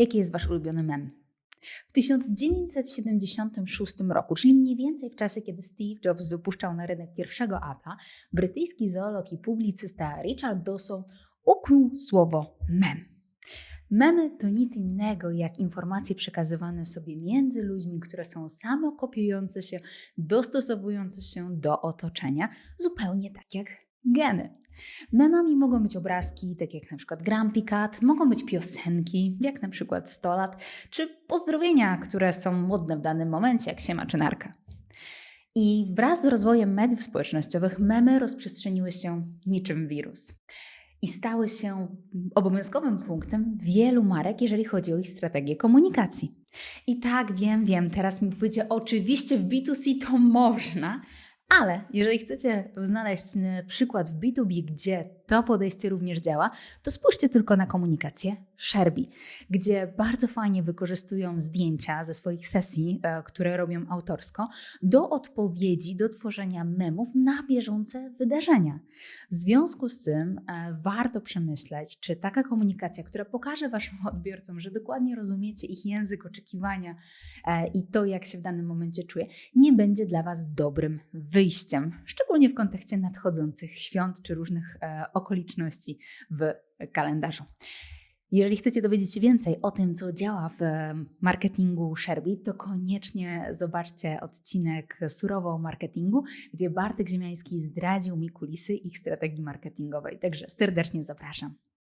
Jaki jest Wasz ulubiony mem? W 1976 roku, czyli mniej więcej w czasie, kiedy Steve Jobs wypuszczał na rynek pierwszego Apple'a, brytyjski zoolog i publicysta Richard Dawson ukrył słowo mem. Memy to nic innego jak informacje przekazywane sobie między ludźmi, które są samokopiujące się, dostosowujące się do otoczenia, zupełnie tak jak geny. Memami mogą być obrazki, tak jak na przykład Grumpy Cat, mogą być piosenki, jak na przykład 100 lat, czy pozdrowienia, które są modne w danym momencie, jak siema czy narka. I wraz z rozwojem mediów społecznościowych memy rozprzestrzeniły się niczym wirus i stały się obowiązkowym punktem wielu marek, jeżeli chodzi o ich strategię komunikacji. I tak, wiem, wiem, teraz mi powiecie, oczywiście w B2C to można, ale jeżeli chcecie znaleźć e, przykład w B2B, gdzie to podejście również działa, to spójrzcie tylko na komunikację Sherby, gdzie bardzo fajnie wykorzystują zdjęcia ze swoich sesji, e, które robią autorsko, do odpowiedzi, do tworzenia memów na bieżące wydarzenia. W związku z tym e, warto przemyśleć, czy taka komunikacja, która pokaże Waszym odbiorcom, że dokładnie rozumiecie ich język oczekiwania e, i to, jak się w danym momencie czuje, nie będzie dla Was dobrym wyjściem, szczególnie w kontekście nadchodzących świąt czy różnych e, okoliczności w kalendarzu. Jeżeli chcecie dowiedzieć się więcej o tym, co działa w marketingu Sherby, to koniecznie zobaczcie odcinek Surowo o marketingu, gdzie Bartek Ziemiański zdradził mi kulisy ich strategii marketingowej. Także serdecznie zapraszam.